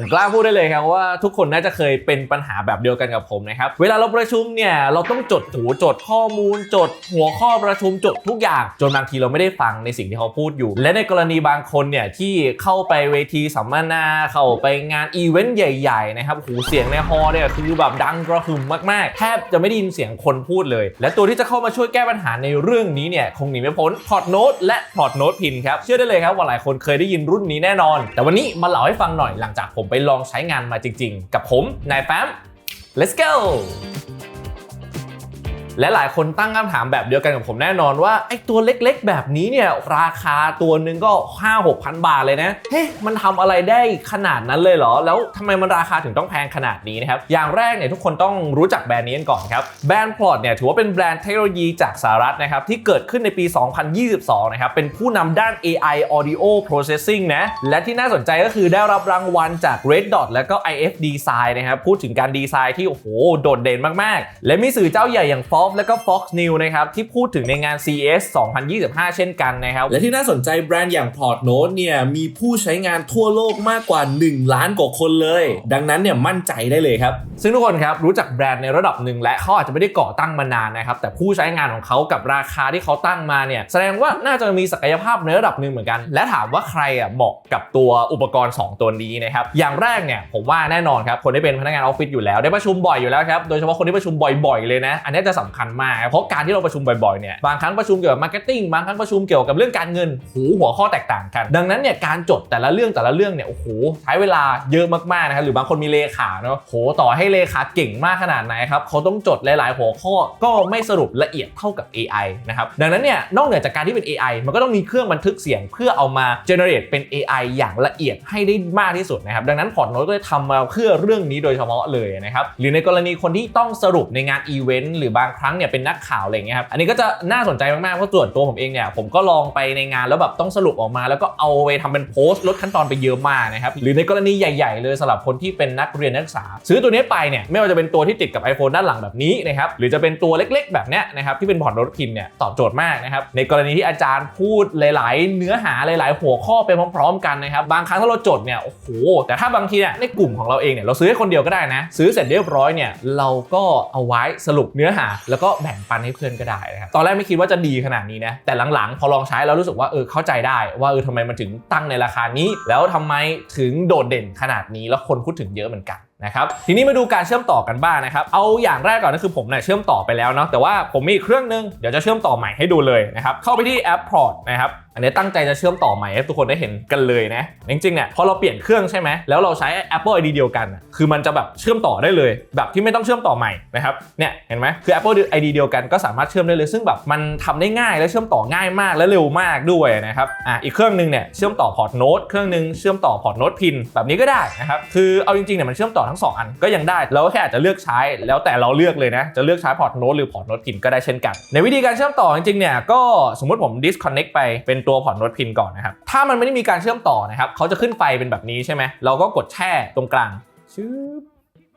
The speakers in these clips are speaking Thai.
ผมกล้าพูดได้เลยครับว่าทุกคนน่าจะเคยเป็นปัญหาแบบเดียวกันกับผมนะครับเวลาเราประชุมเนี่ยเราต้องจดหูจดข้อมูล จดหัวข้อประชุมจดทุกอย่าง จนบางทีเราไม่ได้ฟังในสิ่งที่เขาพูดอยู่ และในกรณีบางคนเนี่ยที่เข้าไปเวทีสัมมนาเข้าไปงานอีเวนต์ใหญ่ๆนะครับหูเสียงในฮอล์เนี่ยคือแบบดังกระหึ่มมากๆแทบจะไม่ได้ยินเสียงคนพูดเลย และตัวที่จะเข้ามาช่วยแก้ปัญหาในเรื่องนี้เนี่ยคงหนีไม่พ้นพอร์ตโน้ตและพอร์ตโน้ตพินครับเชื่อได้เลยครับว่าหลายคนเคยได้ยินรุ่นนี้แน่นอน แต่วันนี้มาเล่าให้ฟังหน่อยหลังจากผมไปลองใช้งานมาจริง ๆ กับผมนายแฟม let's go และหลายคนตั้งคำถามแบบเดียวกันกับผมแน่นอนว่าไอ้ตัวเล็กๆ แบบนี้เนี่ยราคาตัวหนึ่งก็ 5 6 0 0 บาทเลยนะ เฮ้มันทำอะไรได้ขนาดนั้นเลยเหรอ แล้วทำไมมันราคาถึงต้องแพงขนาดนี้นะครับ อย่างแรกเนี่ยทุกคนต้องรู้จักแบรนด์นี้กันก่อนครับ แบรนด์พลอตเนี่ยถือว่าเป็นแบรนด์เทคโนโลยีจากสหรัฐนะครับที่เกิดขึ้นในปี 2022 นะครับ เป็นผู้นำด้าน AI Audio Processing นะ และที่น่าสนใจก็คือได้รับรางวัลจาก Red Dot และก็ IF Design นะครับ พูดถึงการดีไซน์ที่โอ้โหโดดเด่นมากๆ และมีสื่อเจ้าใหญ่อย่าง Forbes และก็ Fox News นะครับที่พูดถึงในงาน CES 2025 เช่นกันนะครับ และที่น่าสนใจแบรนด์อย่าง Port Note เนี่ยมีผู้ใช้งานทั่วโลกมากกว่า 1 ล้านกว่าคนเลย ดังนั้นเนี่ยมั่นใจได้เลยครับ ซึ่งทุกคนครับรู้จักแบรนด์ในระดับหนึ่งและเขาอาจจะไม่ได้ก่อตั้งมานานนะครับแต่ผู้ใช้งานของเขากับราคาที่เขาตั้งมาเนี่ยแสดงว่าน่าจะมีศักยภาพในระดับหนึ่งเหมือนกัน และถามว่าใครอะเหมาะกับตัวอุปกรณ์ 2 ตัวนี้นะครับอย่างแรกเนี่ยผมว่าแน่นอนครับคนที่เป็นพนักงานออฟฟิศอยู่แล้วได้ประชุมบ่อยอยู่แล้วครับโดยเฉพาะคนที่ประชุมบ่อยๆเลยนะอันนี้จะสำคัญมาก เพราะการที่เราประชุมบ่อยๆเนี่ยบางครั้งประชุมเกี่ยวกับมาร์เก็ตติ้งบางครั้งประชุมเกี่ยวกับเรื่องการเงินหูหัวข้อแตกต่างกัน ดังนั้นเนี่ยการจดแต่ละเรื่องแต่ละเรื่องเนี่ยโอ้โหใช้เวลาเยอะมากๆนะครับหรือบางคนมีเลขาเนาะโหต่อให้เลขาเก่งมากขนาดไหนครับเขาต้องจดหลาย ๆ หัวข้อก็ไม่สรุปละเอียดเท่ากับ AI นะครับดังนั้นเนี่ยนอกเหนือจากการที่เป็น AI มันก็ต้องมีเครื่องบันทึกเสียง เพื่อเอามา generate เป็น AI อย่างละเอียดให้ได้มากที่สุดนะครับดังนั้นพอร์ตโน้ตก็เลยทำมาเพื่อเรื่องนี้โดยเฉพาะเลยนะครับหรือในกรณีคนที่ต้องสรุปในงานอีเวนต์หรือบางครั้งั้งเนี่ยเป็นนักข่าวอะไรเงี้ยครับอันนี้ก็จะน่าสนใจมากๆเพราะส่วนตัวผมเองเนี่ยผมก็ลองไปในงานแล้วแบบต้องสรุปออกมา แล้วก็เอาไปทำเป็นโพสต์ลดขั้นตอนไปเยอะมากนะครับหรือในกรณีใหญ่ ๆ เลยสำหรับคนที่เป็นนักเรียนนักศึกษา ซื้อตัวนี้ไปเนี่ยไม่ว่าจะเป็นตัวที่ติดกับ iPhone ด้านหลังแบบนี้นะครับหรือจะเป็นตัวเล็กๆ แบบเนี้ยนะครับที่เป็นพอร์ตโน้ตพินเนี่ยตอบโจทย์มากนะครับในกรณีที่อาจารย์พูดหลาย ๆ เนื้อหาหลาย ๆ หัวข้อไปพร้อม ๆ กันนะครับบางครั้งถ้าเราจดเนี่ยโอ้โหแต่ถ้าบางทีเนี่ยในกลุ่มของเราเองเนี่ยเราซื้อให้คนเดียวก็ได้นะ ซื้อเสร็จเรียบร้อยเนี่ยเราก็เอาไว้สรุปเนื้อหาแล้วก็แบ่งปันให้เพื่อนก็ได้นะครับ ตอนแรกไม่คิดว่าจะดีขนาดนี้นะ แต่หลังๆ พอลองใช้แล้วรู้สึกว่าเออเข้าใจได้ว่าเออทำไมมันถึงตั้งในราคานี้ แล้วทำไมถึงโดดเด่นขนาดนี้แล้วคนพูดถึงเยอะเหมือนกันนะครับทีนี้มาดูการเชื่อมต่อกันบ้างนะครับ เอาอย่างแรกก่อนก็คือผมเนี่ยเชื่อมต่อไปแล้วเนาะแต่ว่าผมมีอีกเครื่องนึงเดี๋ยวจะเชื่อมต่อใหม่ให้ดูเลยนะครับเข้าไปที่แอปพอร์ตนะครับ อันนี้ตั้งใจจะเชื่อมต่อใหม่ให้ทุกคนได้เห็นกันเลยนะ จริงๆเนี่ยพอเราเปลี่ยนเครื่องใช่ไหมแล้วเราใช้ Apple ID เดียวกันอะคือมันจะแบบเชื่อมต่อได้เลย แบบที่ไม่ต้องเชื่อมต่อใหม่นะครับเนี่ยเห็นไหมคือ Apple ID เดียวกันก็สามารถเชื่อมได้เลยซึ่งแบบมันทำได้ง่ายและเชื่อมต่อง่ายมากและเร็วมากด้วยนะครับอะอีกเครื่องหนึงเนี่ยเชื่อมต่อพอร์ตโน้ตเครื่องหนึงเชื่อมต่อพอร์ตโน้ตพินแบบนี้ก็ได้นะครับคือเอาจริงๆเนี่ยมันเชื่อมต่อทั้งสองอันก็ยังได้เราก็แค่อาจจะเลือกใช้แล้วแต่เราเลือกเลยนะจะเลือกใช้พอร์ตโน้ตหรือพอร์ตโน้ตพินก็ได้เช่นกันในวิธีการเชื่อมต่อจริงๆเนี่ยก็สมมติผม disconnect ไปเป็นตัวพอร์ตโน้ตพินก่อนนะครับ ถ้ามันไม่ได้มีการเชื่อมต่อนะครับเขาจะขึ้นไฟเป็นแบบนี้ใช่ไหมเราก็กดแช่ตรงกลางชึบ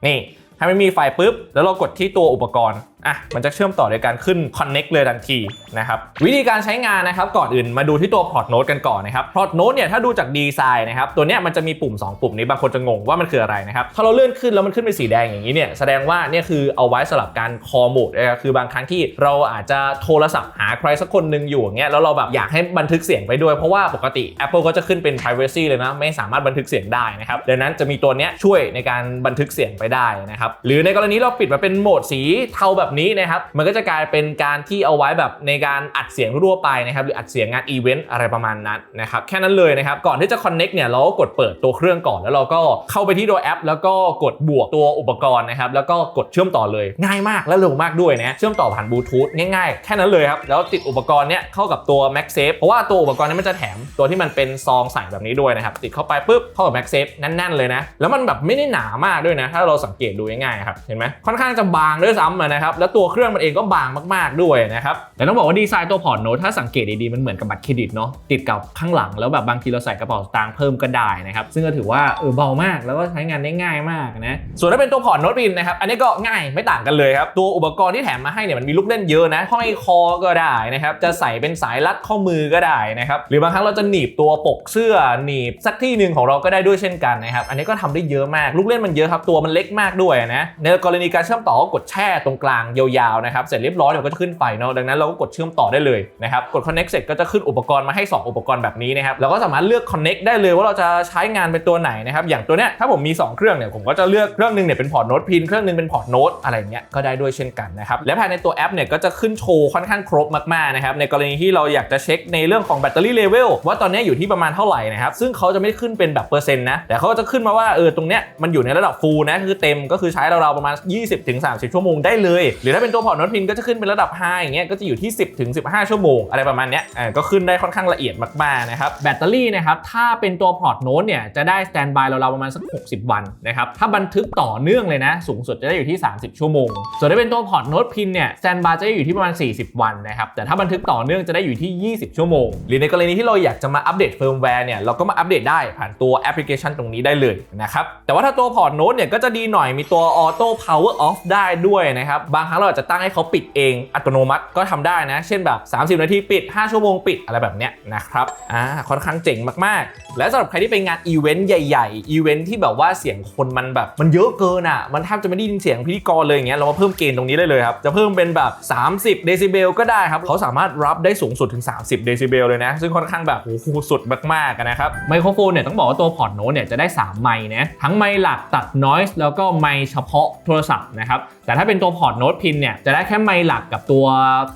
นี่ให้มันมีไฟปุ๊บ แล้วเรากดที่ตัวอุปกรณ์ อะมันจะเชื่อมต่อโดยการขึ้น connect เลยทันทีนะครับวิธีการใช้งานนะครับก่อนอื่นมาดูที่ตัวพอร์ตโน้ตกันก่อนนะครับพอร์ตโน้ตเนี่ยถ้าดูจากดีไซน์นะครับตัวเนี้ยมันจะมีปุ่ม 2 ปุ่มนี้บางคนจะงงว่ามันคืออะไรนะครับถ้าเราเลื่อนขึ้นแล้วมันขึ้นเป็นสีแดงอย่างนี้เนี่ยแสดงว่าเนี่ยคือเอาไว้สำหรับการคอโหมดนะครับคือบางครั้งที่เราอาจจะโทรศัพท์หาใครสักคนหนึ่งอยู่อย่างเงี้ยแล้วเราแบบอยากให้บันทึกเสียงไปด้วยเพราะว่าปกติ Apple ก็จะขึ้นเป็น privacy เลยนะไม่สามารถบันทึกเสียงได้นะครับดังนั้นจะมีตัวเนี้ยช่วยในการบันทึกเสียงไปได้นะครับหรือในกรณีเราปิดมาเป็นโหมดสีเทาแบบนี้นะครับมันก็จะกลายเป็นการที่เอาไว้แบบในการอัดเสียงทั่วไปนะครับหรืออัดเสียงงานอีเวนต์อะไรประมาณนั้นนะครับแค่นั้นเลยนะครับก่อนที่จะ connect เนี่ยเราก็กดเปิดตัวเครื่องก่อนแล้วเราก็เข้าไปที่ตัวแอป แล้วก็กดบวกตัวอุปกรณ์นะครับแล้วก็กดเชื่อมต่อเลยง่ายมากและเร็วมากด้วยนะเชื่อมต่อผ่านบลูทูธง่ายๆ แค่นั้นเลยครับแล้วติดอุปกรณ์เนี้ยเข้ากับตัว MagSafe เพราะว่าตัวอุปกรณ์นี้มันจะแถมตัวที่มันเป็นซองใส่แบบนี้ด้วยนะครับติดเข้าไปปุ๊บเข้ากับ MagSafe แน่นๆเลยนะแล้วมันแบบไม่ได้หนามากด้วยนะถ้าเราสังเกตดูง่ายครับเห็นไหมค่อนข้างจะบางด้วยซ้ำนะครับแล้วตัวเครื่องมันเองก็บางมากๆด้วยนะครับแต่ต้องบอกว่าดีไซน์ตัวพอร์ตโน้ตถ้าสังเกตดีๆมันเหมือนกับบัตรเครดิตเนาะติดกับข้างหลังแล้วแบบบางทีเราใส่กระเป๋าสตางค์เพิ่มก็ได้นะครับซึ่งก็ถือว่าเออเบามากแล้วก็ใช้งานได้ง่ายมากนะส่วนถ้าเป็นตัวพอร์ตโน้ตพินนะครับอันนี้ก็ง่ายไม่ต่างกันเลยครับตัวอุปกรณ์ที่แถมมาให้เนี่ยมันมีลูกเล่นเยอะนะห้อยคอก็ได้นะครับจะใส่เป็นสายรัดข้อมือก็ได้นะครับหรือบางครั้งเราจะหนีบตัวปกเสื้อหนีบสักที่หนึ่งของเราก็ได้ด้วยเช่นกันนะครับอันนี้ก็ทำได้เยอะมากลูกเล่นมันเยอะครับตัวมันเล็กมากด้วยนะในกรณีการเชื่อมต่อก็กดแช่ตรงกลางยาวๆนะครับเสร็จเรียบร้อยเดี๋ยวก็จะขึ้นไฟเนาะดังนั้นเราก็กดเชื่อมต่อได้เลยนะครับกด connect เสร็จก็จะขึ้นอุปกรณ์มาให้ 2 อุปกรณ์แบบนี้นะครับเราก็สามารถเลือก connect ได้เลยว่าเราจะใช้งานเป็นตัวไหนนะครับอย่างตัวเนี้ยถ้าผมมี 2 เครื่องเนี่ยผมก็จะเลือกเครื่องหนึงเนี่ยเป็นพอร์ตโน้ตพินเครื่องหนึงเป็นพอร์ตโน้ตอะไรเงี้ยก็ได้ด้วยเช่นกันนะครับและภายในตัวแอปเนี่ยก็จะขึ้นโชว์ค่อนข้างครบมากๆนะครับในกรณีที่เราอยากจะเช็คในเรื่องของแบตเตอรี่เลเวลว่าตอนนี้อยู่ที่ประมาณเท่าไหร่นะครับซึ่งเขาจะไม่ขึ้นเป็นแบบเปอร์เซ็นต์นะแต่เขาจะขึ้นมาว่าเออตรงเนี้ยมันอยู่ในระดับฟูลนะคือเต็มก็คือใช้เราวๆประมาณ 20-30 ชั่วโมงได้เลยหรือถ้าเป็นตัวพอร์ตโน้ตพินก็จะขึ้นเป็นระดับ5อย่างเงี้ยก็จะอยู่ที่ 10-15 ชั่วโมง อะไรประมาณเนี้ยอ่าก็ขึ้นได้ค่อนข้างละเอียดมากๆนะครับแบตเตอรี่นะครับถ้าเป็นตัวพอร์ตโน้ตเนี่ยจะได้สแตนบายเราๆประมาณสัก 60 วันนะครับถ้าบันทึกต่อเนื่องเลยนะสูงสุดจะได้อยู่ที่ 30 ชั่วโมง ส่วนถ้าเป็นตัวพอร์ตโน้ตพินเนี่ยสแตนบายจะได้อยู่ที่ประมาณ 40 วันนะครับแต่ถ้าบันทึกต่อเนื่องจะได้อยู่ที่ 20 ชั่วโมง หรือในกรณีที่เราอยากจะมาอัปเดตเฟิร์มแวร์เนี่ยเราก็มาอัปเดตได้ผ่านตัวแอปพลิเคชันตรงนี้ได้เลยนะครับแต่ว่าถ้าตัวพอร์ตโน้ตเนี่ยก็จะดีหน่อยมีตัวออโต้พาวเวอร์ออฟได้ด้วยนะครับบางครั้งเราอาจจะตั้งให้เขาปิดเองอัตโนมัติก็ทำได้นะ เช่นแบบ 30 นาทีปิด 5 ชั่วโมงปิดอะไรแบบเนี้ยนะครับอ่าค่อนข้างเจ๋งมากๆ และสำหรับใครที่ไปงานอีเวนต์ใหญ่ๆอีเวนต์ที่แบบว่าเสียงคนมันแบบมันเยอะเกินอะมันแทบจะไม่ได้ยินเสียงพิธีกรเลยอย่างเงี้ยเรามาเพิ่มเกณฑ์ตรงนี้ได้เลยครับจะเพิ่มเป็นแบบ 30 เดซิเบลก็ได้ครับเขาสามารถรับได้สูงสุดถึง 30 เดซิเบลเลยนะ ซึ่งค่อนข้างแบบโอ้โหสุดมากๆนะครับไมโครโฟนเนี่ยต้องบอกว่าตัวพอร์ตโน้ตเนี่ยจะได้ 3 ไมค์นะทั้งไมค์หลักตัด noise แล้วก็ไมค์เฉพาะโทรศัพท์นะครับแต่ถ้าเป็นตัวพอร์ตโน้ตพินเนี่ยจะได้แค่ไมค์หลักกับตัว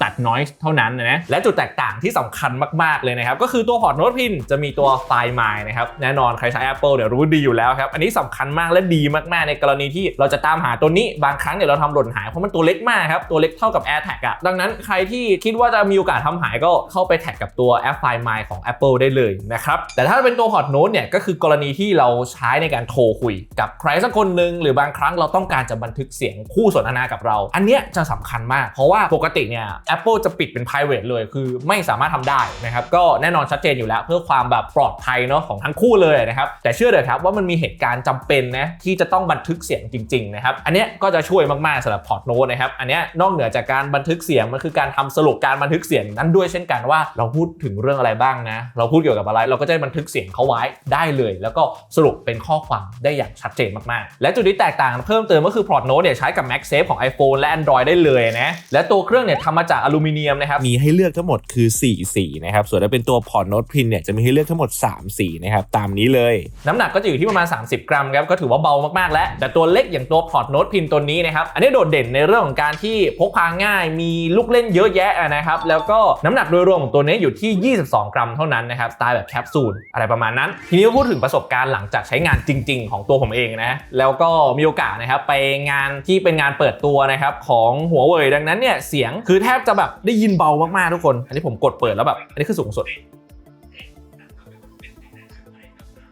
ตัด noise เท่านั้นนะและจุดแตกต่างที่สำคัญมากๆเลยนะครับก็คือตัวพอร์ตโน้ตพินจะมีตัวไฟล์ไมล์นะครับแน่นอนใครใช้ Apple เนี่ยวรู้ดีอยู่แล้วครับอันนี้สำคัญมากและดีมากๆในกรณีที่เราจะตามหาตัวนี้บางครั้งเนี่ยเราทำหล่นหายเพราะมันตัวเล็กมากครับตัวเล็กเท่ากับ AirTag อะดังนั้นใครที่คิดว่าจะมีโอกาสทำหายก็เข้าไปแท็กกับตัวแอปไฟล์ไมล์ของ Apple ได้เลยนะครับแต่ถ้าเป็นตัวพอร์ตโน้ตเนี่ยก็คือกรณีที่เราใช้ในการโทรคุย กับใครสักคนหนึ่งหรือบางครั้งเราต้องการจะบันทึกเสียงคู่สนทนากับเราอันเนี้ยจะสำคัญมาก เพราะว่าปกติเนี่ย Apple จะปิดเป็น private เลย คือไม่สามารถทำได้นะครับ ก็แน่นอนชัดเจนอยู่แล้ว เพื่อความแบบปลอดภัยเนาะของทั้งคู่เลยนะครับ แต่เชื่อเลยครับว่ามันมีเหตุการณ์จำเป็นนะที่จะต้องบันทึกเสียงจริงๆนะครับ อันเนี้ยก็จะช่วยมากๆสำหรับพอร์ตโน้ตนะครับ อันเนี้ยนอกเหนือจากการบันทึกเสียงมันคือการทำสรุปการบันทึกเสียงนั้นด้วยเช่นกันว่าเราพูดถึงเรื่องอะไรบ้างนะ เราพูดเกี่ยวกับอะไร เราก็จะบันทึกเสียงเขาไว้ได้เลย แล้วก็สรุปเป็นข้อความได้อย่างชัดเจนมากๆ และจุดที่แตกต่างเพิ่มเติมก็คือพอร์ตโน้ตเนี่ยใช้กับ MagSafe ของ iPhone และ Android ได้เลยนะ และตัวเครื่องเนี่ยทำมาจากอลูมิเนียมนะครับ มีให้เลือกทั้งหมดคือ 4 สีนะครับ ส่วนถ้าเป็นตัวพอร์ตโน้ตพินเนี่ยจะมีให้เลือกทั้งหมด 3 สีนะครับ ตามนี้เลย น้ำหนักก็จะอยู่ที่ประมาณ 30 กรัมครับ ก็ถือว่าเบามากๆ แล้ว แต่ตัวเล็กอย่างตัวพอร์ตโน้ตพินตัวนี้นะครับ อันนี้โดดเด่นในเรื่องของการที่พกพาง่าย มีลูกเล่นเยอะแยะนะครับ แล้วก็น้ำหนักโดยรวมของตัวนี้อยู่ที่ 22 กรัมเท่านั้นนะครับ สไตล์แบบแคปซูลอะไรประมาณนั้น ทีนี้ก็พูดถึงประสบการณ์หลังจากใช้งานจริง ๆ ของตัวผมเองนะ แล้วก็มีโอกาสนะครับไปงานที่เป็นงานเปิดตัวนะครับของหัวเว่ยดังนั้นเนี่ยเสียงคือแทบจะแบบได้ยินเบามากๆทุกคน อันนี้ผมกดเปิดแล้วแบบ อันนี้คือสูงสุด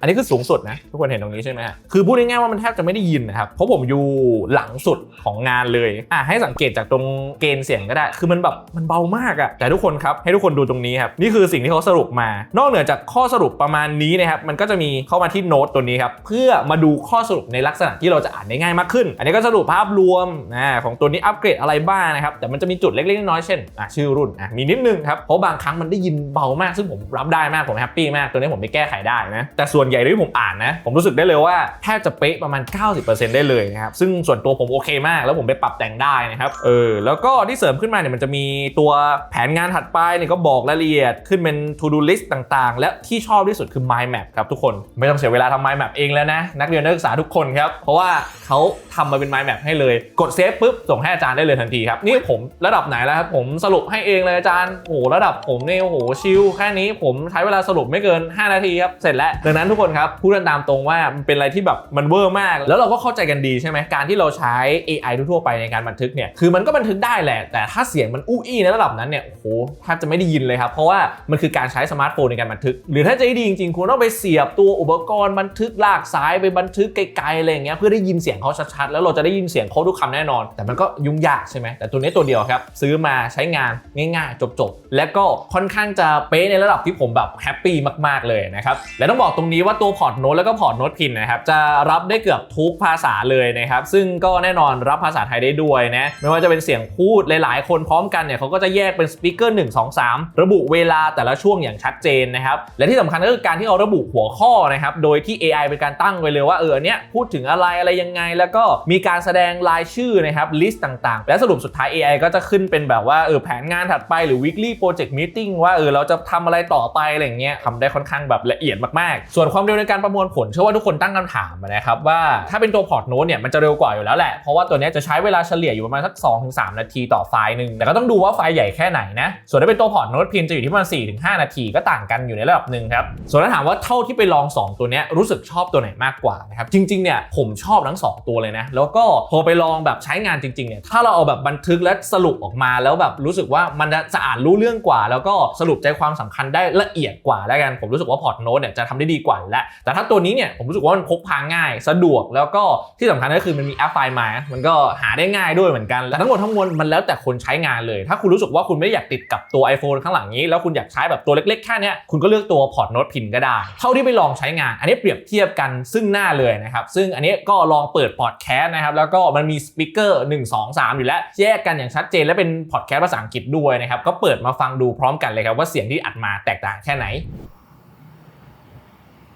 อันนี้คือสูงสุดนะทุกคนเห็นตรงนี้ใช่ไหมฮะคือพูดง่ายๆว่ามันแทบจะไม่ได้ยินนะครับเพราะผมอยู่หลังสุดของงานเลยอะให้สังเกตจากตรงเกณฑ์เสียงก็ได้ คือมันแบบมันเบามากอะแต่ทุกคนครับให้ทุกคนดูตรงนี้ครับนี่คือสิ่งที่เขาสรุปมา นอกเหนือจากข้อสรุปประมาณนี้นะครับมันก็จะมีเข้ามาที่โน้ตตัวนี้ครับเพื่อมาดูข้อสรุปในลักษณะที่เราจะอ่านได้ง่ายมากขึ้น อันนี้ก็สรุปภาพรวมนะของตัวนี้อัปเกรดอะไรบ้างนะครับแต่มันจะมีจุดเล็กๆน้อยๆเช่นอะชื่อรุ่นอะมีนิดนึงครับเพราะบางครั้งมันได้ยินเบามาก ซึ่งผมรับได้มากผมแฮปปี้มากตัวนี้ผมไปแก้ไขได้นะแต่ส่วนใหญ่ที่ผมอ่านนะ ผมรู้สึกได้เลยว่าแทบจะเป๊ะประมาณ 90%ได้เลยนะครับ ซึ่งส่วนตัวผมโอเคมาก แล้วผมไปปรับแต่งได้นะครับ เออ แล้วก็ที่เสริมขึ้นมาเนี่ยมันจะมีตัวแผนงานถัดไปเนี่ยก็บอกรายละเอียดขึ้นเป็น to do list ต่างๆ และที่ชอบที่สุดคือ mind map ครับทุกคน ไม่ต้องเสียเวลาทำ mind map เองแล้วนะ นักเรียนนักศึกษาทุกคนครับ เพราะว่าเขาทำมาเป็น mind map ให้เลย กดเซฟปุ๊บส่งให้อาจารย์ได้เลยทันทีครับ นี่ผมระดับไหนแล้วครับ ผมสรุปให้เองเลยอาจารย์ โอ้โห ระดับผมเนี่ยโอ้โห ชิลแค่นี้ผมใช้เวลาสรุปไม่เกิน 5 นาทีครับ เสร็จแล้ว ดังนั้นทุกคนคนครับพูดกันตามตรงว่ามันเป็นอะไรที่แบบมันเวอร์มาก แล้วเราก็เข้าใจกันดีใช่ไหมการที่เราใช้ AI ทั่วไปในการบันทึกเนี่ยคือมันก็บันทึกได้แหละ แต่ถ้าเสียงมันอู้อี้ในระดับนั้นเนี่ยโอ้โหแทบจะไม่ได้ยินเลยครับ เพราะว่ามันคือการใช้สมาร์ทโฟนในการบันทึก หรือถ้าจะให้ดีจริงๆคุณต้องไปเสียบตัวอุปกรณ์บันทึกลากสายไปบันทึกไกลๆอะไรอย่างเงี้ยเพื่อได้ยินเสียงเขาชัดๆแล้วเราจะได้ยินเสียงเขาทุกคำแน่นอน แต่มันก็ยุ่งยากใช่ไหมแต่ตัวนี้ตัวเดียวครับ ซื้อมาใช้งานง่ายๆจบๆและก็ค่อนข้างจะเป๊ะในระดับที่ผมแบบแฮปปี้มากๆเลยนะครับและต้องบอกตรงนี้ว่าตัวพอร์ตโน้ตแล้วก็พอร์ตโน้ตพินนะครับจะรับได้เกือบทุกภาษาเลยนะครับซึ่งก็แน่นอนรับภาษาไทยได้ด้วยนะไม่ว่าจะเป็นเสียงพูดหลาย ๆ คนพร้อมกันเนี่ยเขาก็จะแยกเป็นสปีกเกอร์1 2 3ระบุเวลาแต่ละช่วงอย่างชัดเจนนะครับและที่สำคัญก็คือการที่เขาระบุหัวข้อนะครับโดยที่ AI เป็นการตั้งไว้เลยว่าเออเนี้ยพูดถึงอะไรอะไรยังไง แล้วก็มีการแสดงรายชื่อนะครับลิสต์ต่าง ๆ และสรุปสุดท้าย AI ก็จะขึ้นเป็นแบบว่าเออแผนงานถัดไปหรือ weekly project meeting ว่าเออเราจะทำอะไรต่อไปอะไรเงี้ยทำได้ค่อนข้างแบบละเอียดมากๆ ส่วนความเร็วในการประมวลผลเชื่อว่าทุกคนตั้งคำถามนะครับว่าถ้าเป็นตัวพอร์ตโน้ตเนี่ยมันจะเร็วกว่าอยู่แล้วแหละ เพราะว่าตัวนี้จะใช้เวลาเฉลี่ยอยู่ประมาณสัก 2-3 นาทีต่อไฟล์หนึ่งแต่ก็ต้องดูว่าไฟล์ใหญ่แค่ไหนนะส่วนถ้าเป็นตัวพอร์ตโน้ตพินจะอยู่ที่ประมาณ4-5 นาทีก็ต่างกันอยู่ในระดับหนึ่งครับส่วนถ้าถามว่าเท่าที่ไปลอง 2 ตัวนี้รู้สึกชอบตัวไหนมากกว่านะครับจริงๆเนี่ยผมชอบทั้ง 2 ตัวเลยนะแล้วก็พอไปลองแบบใช้งานจริงๆเนี่ยถ้าเราเอาแบบบันทึกและสรุปออกมาแล้วแบบรู้สึกว่ามันจะอ่านรู้เรื่องกว่า แล้วก็สรุปใจความสำคัญได้ละเอียดกว่าแล้วกันผมรู้สึกว่าพอร์ตโน้ตเนี่ยจะทำได้ดีกว่าแล้วแต่ถ้าตัวนี้เนี่ยผมรู้สึกว่ามันพกพาง่าย สะดวกแล้วก็ที่สำคัญก็คือมันมีแอปไฟล์มา มันก็หาได้ง่ายด้วยเหมือนกันและทั้งหมดทั้งมวลมันแล้วแต่คนใช้งานเลย ถ้าคุณรู้สึกว่าคุณไม่อยากติดกับตัว iPhone ข้างหลังนี้ แล้วคุณอยากใช้แบบตัวเล็กๆแค่เนี้ยคุณก็เลือกตัวพอร์ตโน้ตพินก็ได้ เท่าที่ไปลองใช้งาน อันนี้เปรียบเทียบกันซึ่งหน้าเลยนะครับซึ่งอันนี้ก็ลองเปิดพอดแคสต์นะครับแล้วก็มันมีสปีกเกอร์1 2 3 อยู่แล้วแยกกันอย่างชัดเจนและเป็นพอดแคสต์ภาษาอังกฤษด้วยนะครับก็เปิดมาฟังดูพร้อมกันเลยครับว่าเสียงที่อัดมาแตกต่างแค่ไหน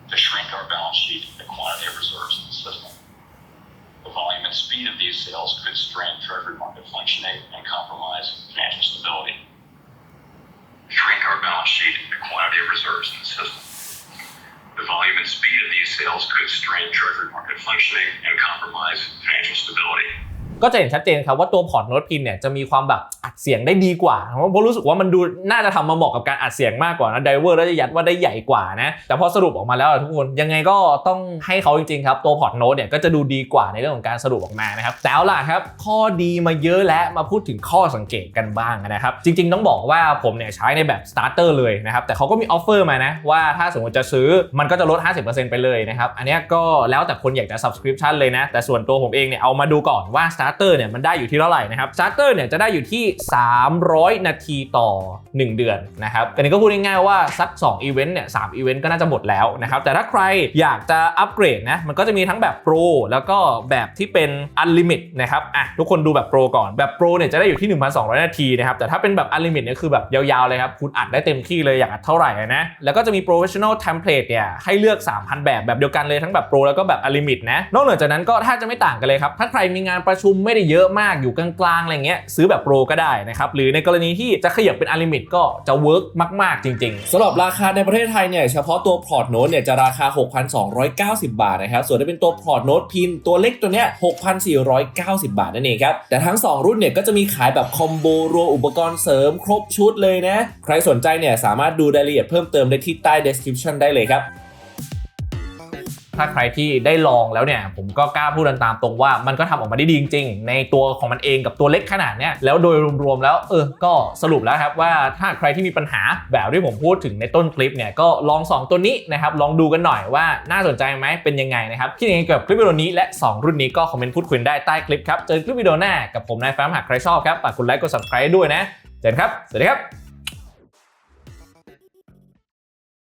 to shrink our balance sheet and the quantity of reserves in the system. The volume and speed of these sales could strain treasury market functioning and compromise financial stability. Shrink our balance sheet and the quantity of reserves in the system. The volume and speed of these sales could strain treasury market functioning and compromise financial stability. ก็จะเห็นชัดเจนครับว่าตัวพอร์ตโน้ตพินเนี่ยจะมีความแบบอัดเสียงได้ดีกว่าเพราะรู้สึกว่ามันดูน่าจะทำมาเหมาะกับการอัดเสียงมากกว่านะไดเวอร์แล้วจะยัดว่าได้ใหญ่กว่านะแต่พอสรุปออกมาแล้วทุกคนยังไงก็ต้องให้เขาจริงๆครับตัวพอร์ตโน้ตเนี่ยก็จะดูดีกว่าในเรื่องของการสรุปออกมานะครับแต่เอาล่ะครับข้อดีมาเยอะและมาพูดถึงข้อสังเกตกันบ้างนะครับจริงๆต้องบอกว่าผมเนี่ยใช้ในแบบสตาร์เตอร์เลยนะครับแต่เขาก็มีออฟเฟอร์มานะว่าถ้าสมมติจะซื้อมันก็จะลด 50%ไปเลยนะครับอันนี้ก็แล้วแต่คนอยากจะ subscription เลยนะแต่ส่วนตัวผมเองเนี่ยเอามาดูก่อนว่า starter เนี่ยมันได้อยู่ที่เท่าไหร่นะครับ starter เนี่ยจะได้อยู่ที่ 300 นาทีต่อ 1 เดือนนะครับอันนี้ก็พูดง่ายๆว่าสัก2อีเวนต์เนี่ย3อีเวนต์ก็น่าจะหมดแล้วนะครับแต่ถ้าใครอยากจะอัปเกรดนะมันก็จะมีทั้งแบบ Pro แล้วก็แบบที่เป็น Unlimit นะครับอะทุกคนดูแบบ Pro ก่อนแบบ Pro เนี่ยจะได้อยู่ที่ 1,200 นาทีนะครับแต่ถ้าเป็นแบบ Unlimit เนี่ยคือแบบยาวๆเลยครับคุณอัดได้เต็มที่เลยอยากอัดเท่าไหร่นะแล้วก็จะมี Professional Template เนี่ยให้เลือก 3,000 แบบแบบเดียวกันเลยทั้งแบบ Pro แล้วก็แบบ Unlimit นะนอกเหนือจากนั้นก็ถ้าจะไม่ต่างกันเลยครับถ้าใครมีงานประชุมไม่ได้เยอะมากอยู่กลางๆอะไรเงี้ยซื้อแบบ Pro ก็ได้นะครับหรือในกรณีที่จะขยับเป็น Unlimit ก็จะเวิร์กมาก ๆ จริง ๆสำหรับราคาในประเทศไทยเนี่ยเฉพาะตัวพอร์ตโน้ตเนี่ยจะราคา 6,290 บาทนะครับส่วนถ้าเป็นตัวพอร์ตโน้ตพินตัวเล็กตัวเนี้ย6,490 บาทนั่นเองครับแต่ทั้ง 2 รุ่นเนี่ยก็จะมีขายแบบคอมโบรวมอุปกรณ์เสริมครบชุดเลยนะ ใครสนใจเนี่ยสามารถดูรายละเอียดเพิ่มเติมได้ที่ใต้ description ได้เลยครับ ถ้าใครที่ได้ลองแล้วเนี่ย ผมก็กล้าพูดตามตรงว่ามันก็ทำออกมาได้ดีจริง ๆ ในตัวของมันเองกับตัวเล็กขนาดเนี้ยแล้วโดยรวมๆแล้วเออก็สรุปแล้วครับว่าถ้าใครที่มีปัญหาแบบที่ผมพูดถึงในต้นคลิปเนี่ยก็ลอง 2 ตัวนี้นะครับลองดูกันหน่อยว่าน่าสนใจไหมเป็นยังไงนะครับคิดยังไงเกี่ยวกับคลิปวิดีโอนี้และ 2 รุ่นนี้ก็คอมเมนต์พูดคุยได้ใต้คลิปครับเจอคลิปวิดีโอหน้ากับผมนายแฟ้มหากใครชอบครับฝากกดไลค์กด subscribe ด้วยนะ เจอกันครับ สวัสดีครับ